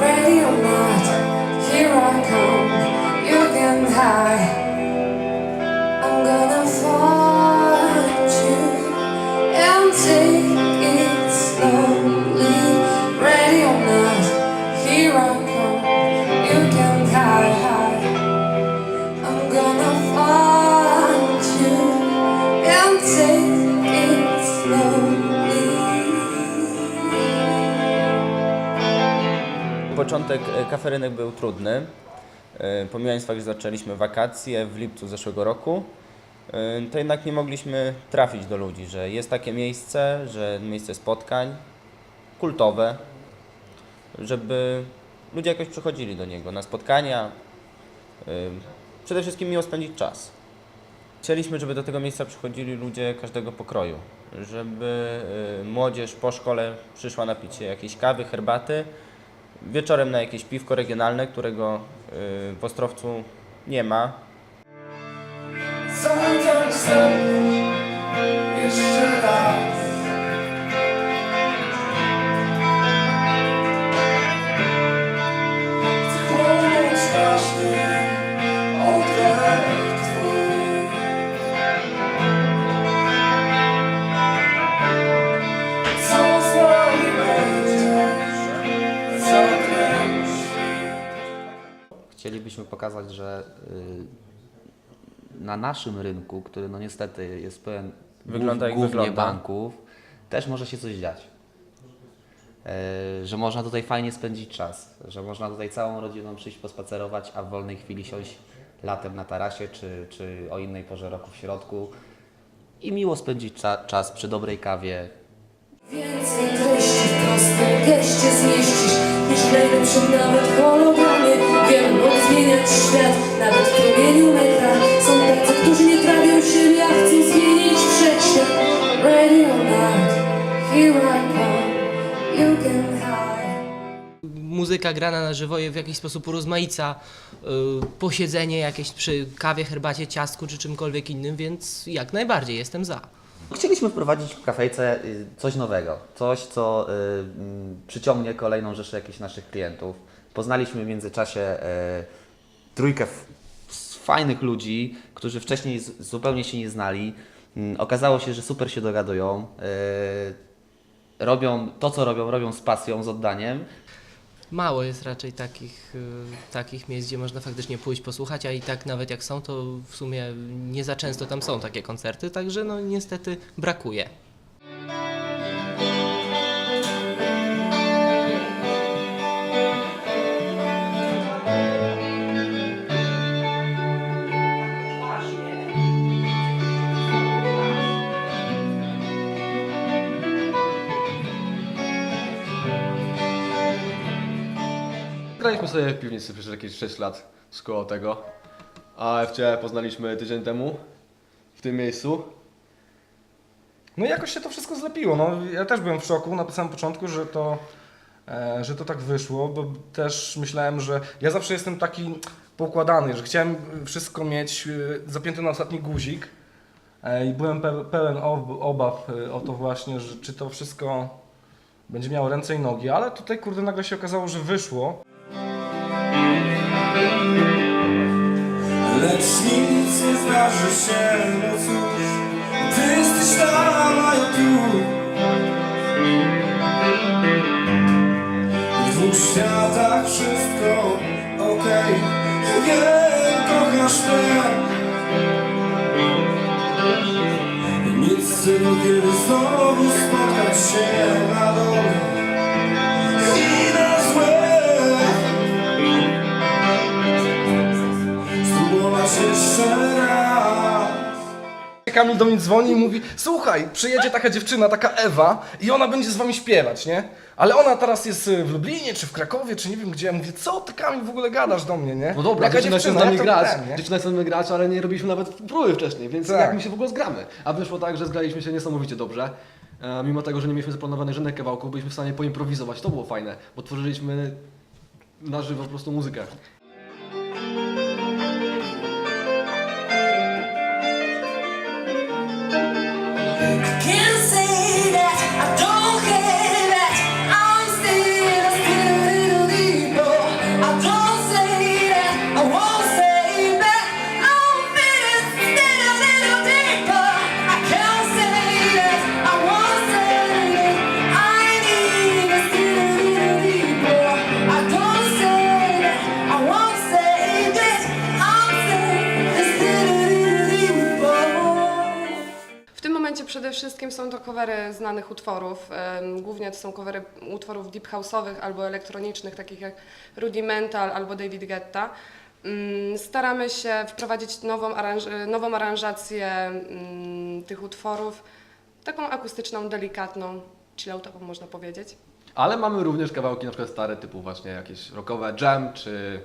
ready or not, here I come. You can hide. Początek e, kaferynek był trudny. Pomijając fakt, że zaczęliśmy wakacje w lipcu zeszłego roku, e, to jednak nie mogliśmy trafić do ludzi, że jest takie miejsce, że miejsce spotkań kultowe, żeby ludzie jakoś przychodzili do niego na spotkania, e, przede wszystkim miło spędzić czas. Chcieliśmy, żeby do tego miejsca przychodzili ludzie każdego pokroju, żeby młodzież po szkole przyszła napić się jakiejś kawy, herbaty, wieczorem na jakieś piwko regionalne, którego y, w Ostrowcu nie ma. Stop jeszcze raz pokazać, że y, na naszym rynku, który no niestety jest pełen Wygląda jak głównie wygląda. banków, też może się coś dziać. E, Że można tutaj fajnie spędzić czas, że można tutaj całą rodziną przyjść pospacerować, a w wolnej chwili siąść latem na tarasie czy, czy o innej porze roku w środku i miło spędzić cza- czas przy dobrej kawie, Więcej treści w prostym geście zmieścisz niż najlepszym nawet hologramie. Wiem, mogę zmieniać świat nawet w promieniu metra. Są tacy, którzy nie trawią siebie, a chcą zmienić wszechświat. Ready or not, here I come. You can hide. muzyka grana na żywo je w jakiś sposób urozmaica y, posiedzenie jakieś przy kawie, herbacie, ciastku czy czymkolwiek innym, więc jak najbardziej jestem za. Chcieliśmy wprowadzić w kafejce y, coś nowego, coś, co y, przyciągnie kolejną rzeszę jakichś naszych klientów. Poznaliśmy w międzyczasie y, trójkę fajnych ludzi, którzy wcześniej zupełnie się nie znali. Mm, Okazało się, że super się dogadują. y, Robią to, co robią, robią z pasją, z oddaniem. Mało jest raczej takich, y, takich miejsc, gdzie można faktycznie pójść, posłuchać, a i tak nawet jak są, to w sumie nie za często tam są takie koncerty, także no niestety brakuje. Graliśmy sobie w piwnicy przez jakieś 6 lat z koło tego. A FCE poznaliśmy tydzień temu w tym miejscu. No i jakoś się to wszystko zlepiło. No, ja też byłem w szoku na samym początku, że to, e, że to tak wyszło, bo też myślałem, że ja zawsze jestem taki poukładany, że chciałem wszystko mieć e, zapięte na ostatni guzik e, i byłem pe pełen ob obaw e, o to właśnie, że czy to wszystko będzie miało ręce i nogi, ale tutaj kurde nagle się okazało, że wyszło. Lecz nic nie zdarzy się, no cóż Ty jesteś tam, a ja tu. W dwóch światach wszystko okej Wiem, kochasz mnie. Nic z tego, kiedy znowu spotkać się na Kamil do mnie dzwoni i mówi, słuchaj, przyjedzie taka dziewczyna, taka Ewa i ona będzie z wami śpiewać, nie? Ale ona teraz jest y, w Lublinie, czy w Krakowie, czy nie wiem gdzie. Ja mówię, co ty Kamil w ogóle gadasz do mnie, nie? No dobra, Jaka dziewczyna chce z nami jak to grać, nie? dziewczyna chce z nami grać, ale nie robiliśmy nawet próby wcześniej, więc Tak. jak my się w ogóle zgramy? A wyszło tak, że zgraliśmy się niesamowicie dobrze. E, mimo tego, że nie mieliśmy zaplanowanych żadnych kawałków, byliśmy w stanie poimprowizować. To było fajne, bo tworzyliśmy na żywo po prostu muzykę. I don't covery znanych utworów. Głównie to są covery utworów deep house'owych albo elektronicznych, takich jak Rudimental albo David Guetta. Mm, Staramy się wprowadzić nową, aranż- nową aranżację mm, tych utworów, taką akustyczną, delikatną, chilloutową można powiedzieć. Ale mamy również kawałki na przykład stare, typu właśnie jakieś rockowe jam, czy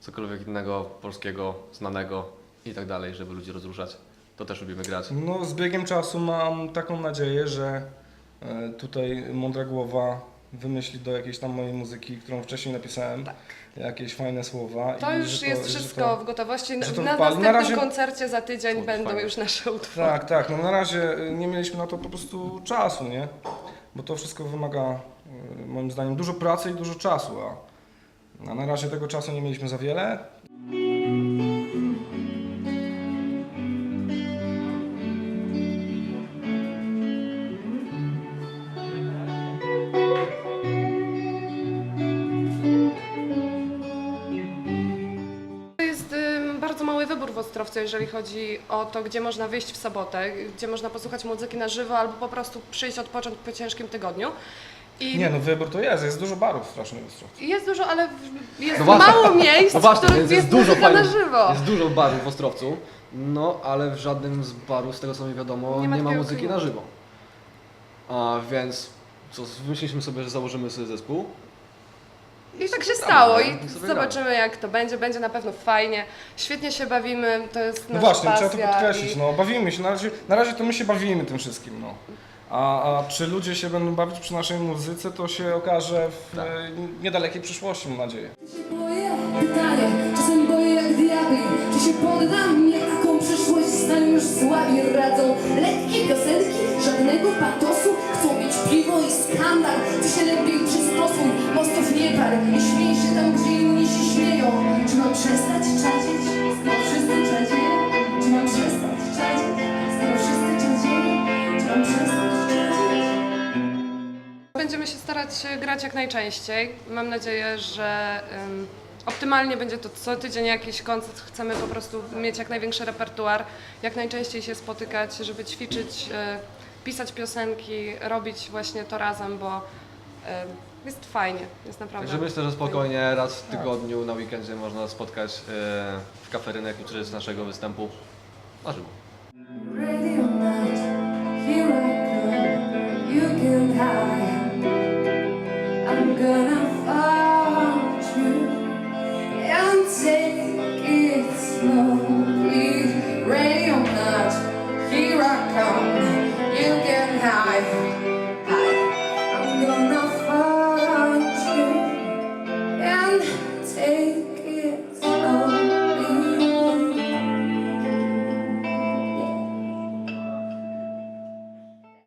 cokolwiek innego polskiego, znanego i tak dalej, żeby ludzi rozruszać. To też lubimy grać. No, z biegiem czasu mam taką nadzieję, że e, tutaj mądra głowa wymyśli do jakiejś tam mojej muzyki, którą wcześniej napisałem, jakieś fajne słowa. To i już że jest że wszystko to- w gotowości. że to na wypali. Na następnym razie- koncercie za tydzień będą fajnie. już nasze utwory. Tak, tak. No na razie y, nie mieliśmy na to po prostu czasu, nie? Bo to wszystko wymaga y, moim zdaniem dużo pracy i dużo czasu, a, a na razie tego czasu nie mieliśmy za wiele. Ostrowcu, jeżeli chodzi o to, gdzie można wyjść w sobotę, gdzie można posłuchać muzyki na żywo albo po prostu przyjść odpocząć po ciężkim tygodniu. I Nie no, wybór to jest, jest dużo barów strasznie w Ostrowcu. Jest dużo, ale jest No właśnie. mało miejsc, No w właśnie, których więc jest, jest dużo muzyka na fajnych, żywo. jest dużo barów w Ostrowcu, no ale w żadnym z barów, z tego co mi wiadomo, Nie nie ma ma, takiego muzyki klimatu. na żywo. A więc co, wymyśliliśmy sobie, że założymy sobie zespół. I tak się stało no, i zobaczymy jak to będzie. Będzie na pewno fajnie. Świetnie się bawimy, to jest No nasza właśnie, pasja. trzeba to podkreślić, i- no bawimy się, na razie, na razie to my się bawimy tym wszystkim, no. A, a czy ludzie się będą bawić przy naszej muzyce, to się okaże w Tak. e, niedalekiej przyszłości, mam nadzieję. się boję, pytanie, czasem boję jak diabli Czy się poddam, jaką przyszłość znają już słabi radzą Lekkie piosenki, żadnego patosu Chcą mieć piwo i skandal Ty się lepiej przystosuj, mostów nie par I śmiej się tam, gdzie inni się śmieją Czy mam przestać czadzić, skoro wszyscy czadzieją? Czy mam przestać czadzić, skoro wszyscy czadzieją? Czy mam przestać czadzić? Będziemy się starać grać jak najczęściej. Mam nadzieję, że ym, optymalnie będzie to co tydzień jakiś koncert. Chcemy po prostu mieć jak największy repertuar, jak najczęściej się spotykać, żeby ćwiczyć, e, pisać piosenki, robić właśnie to razem, bo jest fajnie, jest naprawdę. Także myślę, że spokojnie raz w tygodniu na weekendzie można spotkać e, w kaferynek uczestniczyć naszego występu. Na